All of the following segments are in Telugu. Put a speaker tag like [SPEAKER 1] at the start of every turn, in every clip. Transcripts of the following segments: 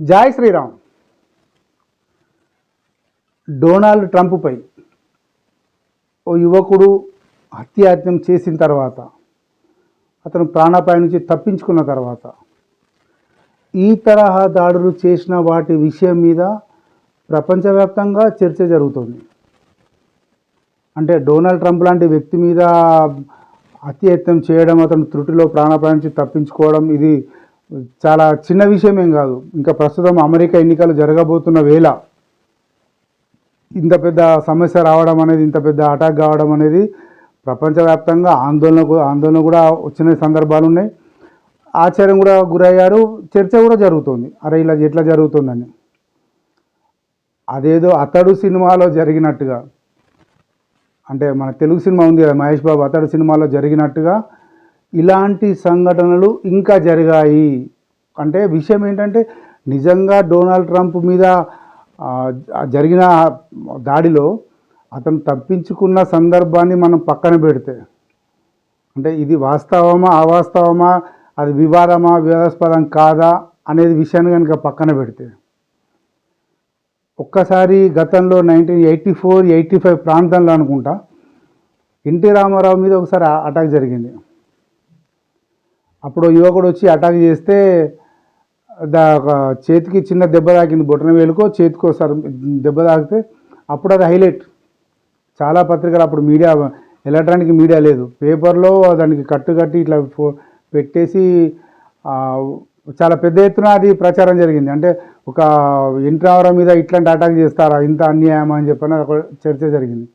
[SPEAKER 1] జాయ్ శ్రీరామ్. డొనాల్డ్ ట్రంప్పై ఓ యువకుడు హత్యాయత్నం చేసిన తర్వాత అతను ప్రాణాపాయం నుంచి తప్పించుకున్న తర్వాత ఈ తరహా దాడులు చేసిన వాటి విషయం మీద ప్రపంచవ్యాప్తంగా చర్చ జరుగుతుంది. అంటే డొనాల్డ్ ట్రంప్ లాంటి వ్యక్తి మీద హత్యాయత్నం చేయడం అతను త్రుటిలో ప్రాణాపాయం నుంచి తప్పించుకోవడం ఇది చాలా చిన్న విషయం ఏం కాదు. ఇంకా ప్రస్తుతం అమెరికా ఎన్నికలు జరగబోతున్న వేళ ఇంత పెద్ద సమస్య రావడం అనేది ఇంత పెద్ద అటాక్ కావడం అనేది ప్రపంచవ్యాప్తంగా ఆందోళన ఆందోళన కూడా వచ్చిన సందర్భాలు ఉన్నాయి. ఆశ్చర్యం కూడా గురయ్యారు. చర్చ కూడా జరుగుతుంది. అరే ఇలా ఎట్లా జరుగుతుందని. అదేదో అతడు సినిమాలో జరిగినట్టుగా. అంటే మన తెలుగు సినిమా ఉంది కదా మహేష్ బాబు అతడు సినిమాలో జరిగినట్టుగా ఇలాంటి సంఘటనలు ఇంకా జరిగాయి. అంటే విషయం ఏంటంటే నిజంగా డొనాల్డ్ ట్రంప్ మీద జరిగిన దాడిలో అతను తప్పించుకున్న సందర్భాన్ని మనం పక్కన పెడితే అంటే ఇది వాస్తవమా అవాస్తవమా అది వివాదమా వివాదాస్పదం కాదా అనేది విషయాన్ని కనుక పక్కన పెడితే ఒక్కసారి గతంలో nineteen eighty four eighty five ప్రాంతంలో అనుకుంటా ఎన్టీ రామారావు మీద ఒకసారి అటాక్ జరిగింది. అప్పుడు యువకుడు వచ్చి అటాక్ చేస్తే దా ఒక చేతికి చిన్న దెబ్బ తాకింది బొటన వేలుకో చేతికి ఒకసారి దెబ్బ తాకితే అప్పుడు అది హైలైట్. చాలా పత్రికలు అప్పుడు మీడియా ఎలక్ట్రానిక్ మీడియా లేదు. పేపర్లో దానికి కట్టు కట్టి ఇట్లా పెట్టేసి చాలా పెద్ద ఎత్తున అది ప్రచారం జరిగింది. అంటే ఒక ఇంట్రావరం మీద ఇట్లాంటి అటాక్ చేస్తారా ఇంత అన్యాయం అని చెప్పని ఒక చర్చ జరిగింది.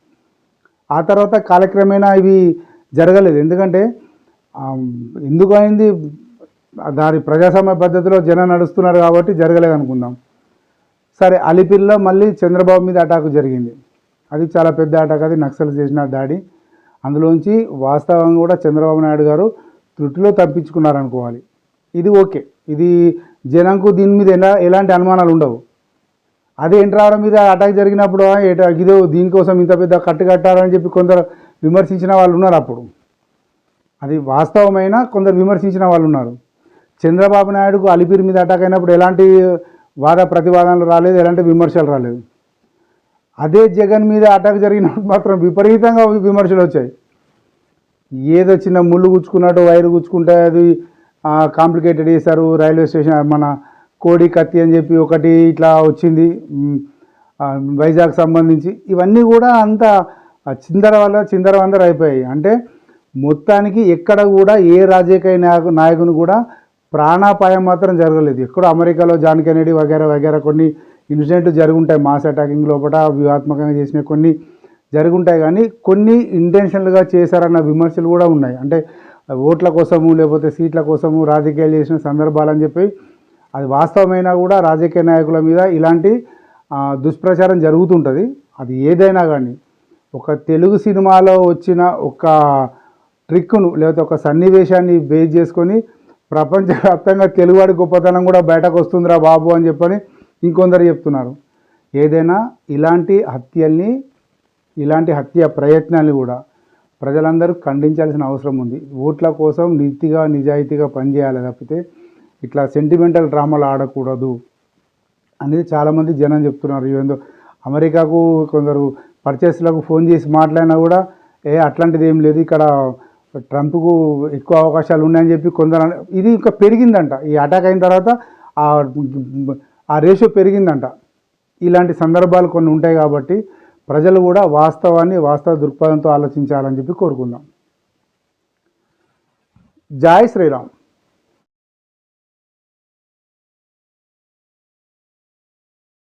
[SPEAKER 1] ఆ తర్వాత కాలక్రమేణా ఇవి జరగలేదు. ఎందుకంటే ఎందుకు అయింది? దాని ప్రజాస్వామ్య పద్ధతిలో జనం నడుస్తున్నారు కాబట్టి జరగలేదు అనుకుందాం సరే అలిపిరిలో మళ్ళీ చంద్రబాబు మీద అటాకు జరిగింది. అది చాలా పెద్ద అటాక్ అది నక్సల్ చేసిన దాడి. అందులోంచి వాస్తవంగా కూడా చంద్రబాబు నాయుడు గారు త్రుటిలో తప్పించుకున్నారు అనుకోవాలి ఇది ఓకే. ఇది జనంకు దీని మీద ఎలా ఎలాంటి అనుమానాలు ఉండవు. అదే ఎంట్రావడం మీద అటాక్ జరిగినప్పుడు ఏట ఇదో దీనికోసం ఇంత పెద్ద కట్టు కట్టారని చెప్పి కొందరు విమర్శించిన వాళ్ళు ఉన్నారు అప్పుడు. అది వాస్తవమైన కొందరు విమర్శించిన వాళ్ళు ఉన్నారు. చంద్రబాబు నాయుడుకు అలిపిరి మీద అటాక్ అయినప్పుడు ఎలాంటి వాద ప్రతివాదనలు రాలేదు ఎలాంటి విమర్శలు రాలేదు. అదే జగన్ మీద అటాక్ జరిగినప్పుడు మాత్రం విపరీతంగా విమర్శలు వచ్చాయి. ఏదో చిన్న ముళ్ళు గుచ్చుకున్నట్టు వైరు గుచ్చుకుంటే అది కాంప్లికేటెడ్ చేశారు. రైల్వే స్టేషన్ మన కోడి కత్తి అని చెప్పి ఒకటి ఇట్లా వచ్చింది. వైజాగ్ సంబంధించి. ఇవన్నీ కూడా అంత చిందర వల్ల చిందర వందర అయిపోయాయి. అంటే మొత్తానికి ఎక్కడ కూడా ఏ రాజకీయ నాయకు నాయకుని కూడా ప్రాణాపాయం మాత్రం జరగలేదు. ఎక్కడో అమెరికాలో జాన్ కెనడీ వగేరా వగేరా కొన్ని ఇన్సిడెంట్లు జరుగుంటాయి. మాస్ అటాకింగ్ లోపల వ్యూహాత్మకంగా చేసిన కొన్ని జరుగుంటాయి. కానీ కొన్ని ఇంటెన్షనల్గా చేశారన్న విమర్శలు కూడా ఉన్నాయి. అంటే ఓట్ల కోసము లేకపోతే సీట్ల కోసము రాజకీయాలు చేసిన సందర్భాలని చెప్పి అది వాస్తవమైనా కూడా రాజకీయ నాయకుల మీద ఇలాంటి దుష్ప్రచారం జరుగుతుంటుంది. అది ఏదైనా కానీ ఒక తెలుగు సినిమాలో వచ్చిన ఒక ట్రిక్ను లేకపోతే ఒక సన్నివేశాన్ని బేస్ చేసుకొని ప్రపంచవ్యాప్తంగా తెలుగువాడి గొప్పతనం కూడా బయటకు వస్తుందిరా బాబు అని చెప్పని ఇంకొందరు చెప్తున్నారు. ఏదైనా ఇలాంటి హత్యల్ని ఇలాంటి హత్య ప్రయత్నాలు కూడా ప్రజలందరూ ఖండించాల్సిన అవసరం ఉంది. ఓట్ల కోసం నీతిగా నిజాయితీగా పనిచేయాలి తప్పితే ఇట్లా సెంటిమెంటల్ డ్రామాలు ఆడకూడదు అనేది చాలామంది జనం చెప్తున్నారు. ఏందో అమెరికాకు కొందరు పర్చేస్లకు ఫోన్ చేసి మాట్లాడినా కూడా ఏ అట్లాంటిది ఏం లేదు ఇక్కడ ట్రంప్కు ఎక్కువ అవకాశాలు ఉన్నాయని చెప్పి కొందరు ఇది ఇంకా పెరిగిందంట. ఈ అటాక్ అయిన తర్వాత ఆ ఆ రేషియో పెరిగిందంట. ఇలాంటి సందర్భాలు కొన్ని ఉంటాయి కాబట్టి ప్రజలు కూడా వాస్తవాన్ని వాస్తవ దృక్పథంతో ఆలోచించాలని చెప్పి కోరుకుందాం. జై శ్రీరామ్.